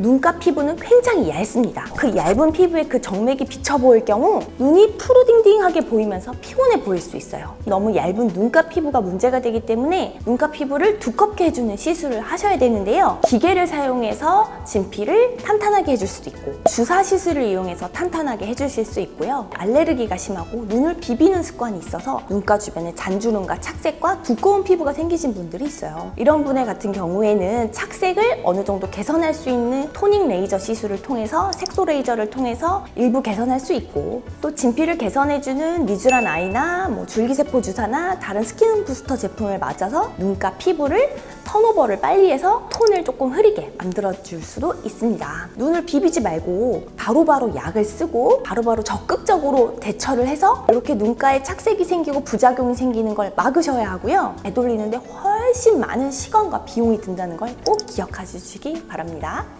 눈가 피부는 굉장히 얇습니다. 그 얇은 피부에 그 정맥이 비쳐 보일 경우 눈이 푸르딩딩하게 보이면서 피곤해 보일 수 있어요. 너무 얇은 눈가 피부가 문제가 되기 때문에 눈가 피부를 두껍게 해주는 시술을 하셔야 되는데요. 기계를 사용해서 진피를 탄탄하게 해줄 수도 있고 주사 시술을 이용해서 탄탄하게 해주실 수 있고요. 알레르기가 심하고 눈을 비비는 습관이 있어서 눈가 주변에 잔주름과 착색과 두꺼운 피부가 생기신 분들이 있어요. 이런 분의 같은 경우에는 착색을 어느 정도 개선할 수 있는 토닝 레이저 시술을 통해서 색소 레이저를 통해서 일부 개선할 수 있고 또 진피를 개선해주는 미주란 아이나 뭐 줄기세포 주사나 다른 스킨 부스터 제품을 맞아서 눈가 피부를 턴오버를 빨리 해서 톤을 조금 흐리게 만들어줄 수도 있습니다. 눈을 비비지 말고 바로바로 약을 쓰고 바로바로 적극적으로 대처를 해서 이렇게 눈가에 착색이 생기고 부작용이 생기는 걸 막으셔야 하고요. 되돌리는데 훨씬 많은 시간과 비용이 든다는 걸 꼭 기억해 주시기 바랍니다.